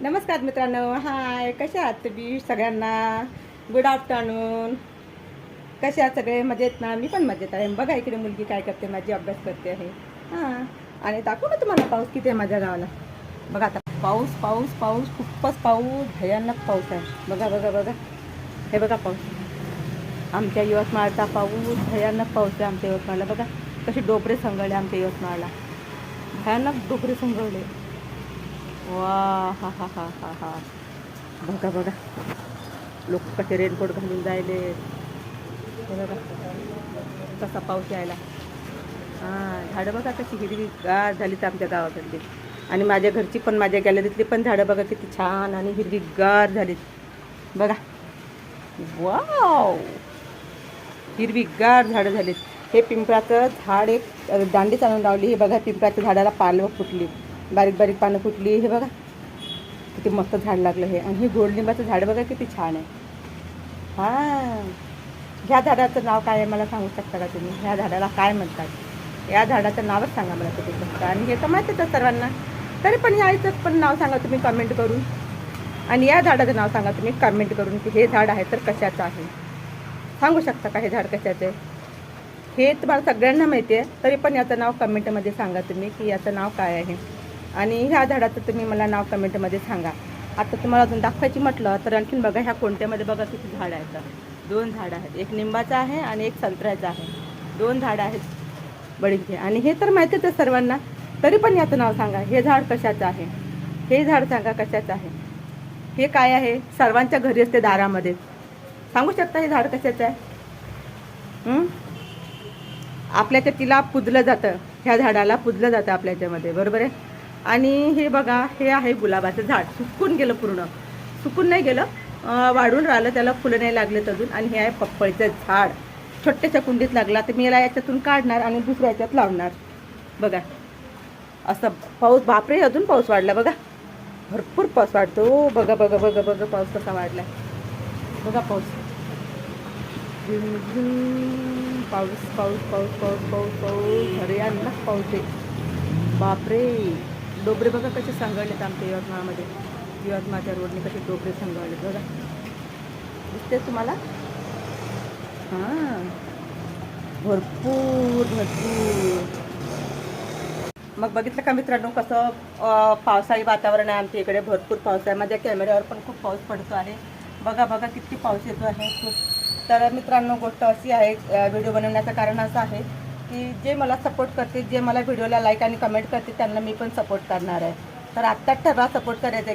नमस्कार मित्रांनो. हाय. कशा आहात तुम्ही सगळ्यांना? गुड आफ्टरनून कशा आहात सगळे? मजेत ना? मी पण मजेत आहे. बघा इकडे मुलगी काय करते माझी अभ्यास करते आहे. हां. आणि दाखवू ना तुम्हाला पाऊस किती आहे माझ्या गावाला? बघा आता. पाऊस पाऊस पाऊस. खूपच पाऊस. भयानक पाऊस आहे. बघा बघा बघा. हे बघा पाऊस. आमच्या यवतमाळचा पाऊस. भयानक पाऊस आहे आमच्या यवतमाळला. बघा कसे डोबरे संगळले आमच्या यवतमाळला. भयानक डोबरे संगळले. वा हा हा हा हा हा. बघा बघा. लोक कसे रेनकोट घालून जायले हे बघा. कसा पाऊस यायला. हां झाडं बघा कशी हिरवी गार झालीच आमच्या गावाकडली. आणि माझ्या घरची पण माझ्या गॅलरीतली पण झाडं बघा किती छान आणि हिरवी गार झालीत. बघा. वाव! हिरवी गार झाडं झालीत. हे पिंपळाचं झाड एक दांडीच आणून लावली. हे बघा पिंपळाच्या झाडाला पालवं फुटली. बारीक बारीक पानं फुटली हे बघा. किती मस्त झाड लागलं हे. आणि हे गोडलिंबाचं झाड बघा किती छान आहे. हां. ह्या झाडाचं नाव काय आहे मला सांगू शकता का तुम्ही? ह्या झाडाला काय म्हणतात? या झाडाचं नावच सांगा मला तुम्ही फक्त. आणि हे तर माहितीच आहे सर्वांना. तरी पण यायचं पण नाव सांगा तुम्ही कमेंट करून. आणि या झाडाचं नाव सांगा तुम्ही कमेंट करून की हे झाड आहे तर कशाचं आहे? सांगू शकता का हे झाड कशाचं आहे? हे तुम्हाला सगळ्यांना माहिती आहे. तरी पण याचं नाव कमेंटमध्ये सांगा तुम्ही की याचं नाव काय आहे? आणि ह्या झाडाचं तुम्ही मला नाव कमेंटमध्ये सांगा. आता तुम्हाला अजून दाखवायची म्हटलं तर आणखीन बघा ह्या कोणत्यामध्ये बघा किती झाडं आहेत. तर. दोन झाडं आहेत. एक लिंबाचं आहे आणि एक संत्र्याचं आहे. दोन झाडं आहेत. बळींचे आणि हे तर माहितीच आहे सर्वांना. तरी पण याचं नाव सांगा. हे झाड कशाचं आहे? हे झाड सांगा कशाचं आहे? हे काय आहे? सर्वांच्या घरी असते दारामध्ये. सांगू शकता हे झाड कशाचं आहे? आपल्याच्या तिला पुजलं जातं. ह्या झाडाला पुजलं जातं आपल्या बरोबर आहे? आणि हे बघा हे आहे गुलाबाचं झाड. सुकून गेलं पूर्ण. सुकून नाही गेलं वाढून राहिलं त्याला फुलं नाही लागलेत अजून. आणि हे आहे पप्पळीचं झाड. छोट्याच्या कुंडीत लागला तर मी याला याच्यातून काढणार आणि दुसऱ्या याच्यात लावणार. बघा. असं पाऊस बापरे अजून पाऊस वाढला बघा. भरपूर पाऊस वाढतो. बघा बघा बघा बघा पाऊस कसा वाढला बघा पाऊस. पाऊस पाऊस पाऊस पाऊस पाऊस पाऊस. हरियाणाच पाऊस आहे. बापरे. डोबरे बघा कसे सांगळलेत आमच्या यवतमाळमध्ये. यवतमाळच्या रोडने कसे डोबरे सांगळलेत बघा. दिसते तुम्हाला? हां. भरपूर भरपूर. मग बघितलं का मित्रांनो कसं पावसाळी वातावरण आहे आमच्या इकडे भरपूर पाऊस आहे. माझ्या कॅमेऱ्यावर पण खूप पाऊस पडतो आहे. बघा बघा किती पाऊस येतो आहे. खूप तर मित्रांनो गोष्ट अशी आहे व्हिडिओ बनवण्याचं कारण असं आहे की जे मला सपोर्ट करते जे मला व्हिडिओला लाईक आणि कमेंट करते त्यांना मी पण सपोर्ट करणार आहे. तर आत्ताच ठरवा सपोर्ट करायचं